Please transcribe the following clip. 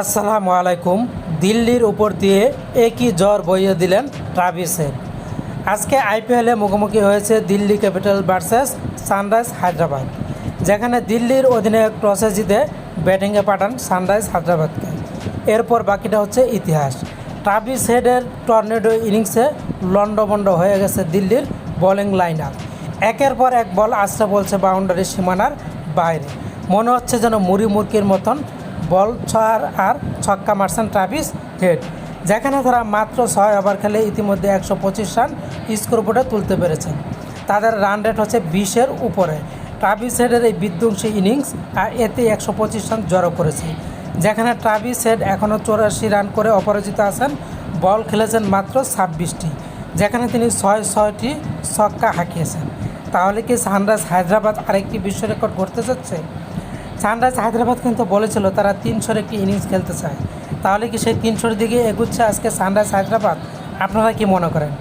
আসসালামু আলাইকুম। দিল্লির উপর দিয়ে একই জ্বর বইয়ে দিলেন ট্রাভিসের। আজকে আইপিএলে মুখোমুখি হয়েছে Delhi Capital versus Sunrise Hyderabad, যেখানে দিল্লির অধিনায়ক টসে জিতে ব্যাটিংয়ে পাঠান সানরাইজ হায়দ্রাবাদকে। এরপর বাকিটা হচ্ছে ইতিহাস। ট্রাভিস হেডের টর্নেডো ইনিংসে লন্ডভন্ড হয়ে গেছে দিল্লির বোলিং লাইন আপ একের পর এক বল আসতে বলছে বাউন্ডারি সীমানার বাইরে। মনে হচ্ছে যেন মুড়ি মুরকির মতন বল ছয় আর ছক্কা মারছেন ট্রাভিস হেড। যেখানে তারা মাত্র ছয় ওভার খেলে ইতিমধ্যে একশো পঁচিশ রান স্কোরবোর্ডে তুলতে পেরেছেন। তাদের রান রেট হচ্ছে বিশের উপরে। ট্রাভিস হেডের এই বিধ্বংসী ইনিংস, আর এতে একশো পঁচিশ রান জড়ো করেছে। যেখানে ট্রাভিস হেড এখনও চৌরাশি রান করে অপরাজিত আছেন, বল খেলেছেন মাত্র ছাব্বিশটি, যেখানে তিনি ছয় ছয়টি ছক্কা হাঁকিয়েছেন। তাহলে কি সানরাইজ হায়দ্রাবাদ আরেকটি বিশ্ব রেকর্ড করতে যাচ্ছে? সানরাইজ হায়দ্রাবাদ কিন্তু বলেছিল তারা তিনশোর একটি ইনিংস খেলতে চায়। তাহলে কি সেই তিনশোর দিকে এগুচ্ছে আজকে সানরাইজ হায়দ্রাবাদ? আপনারা কি মনে করেন?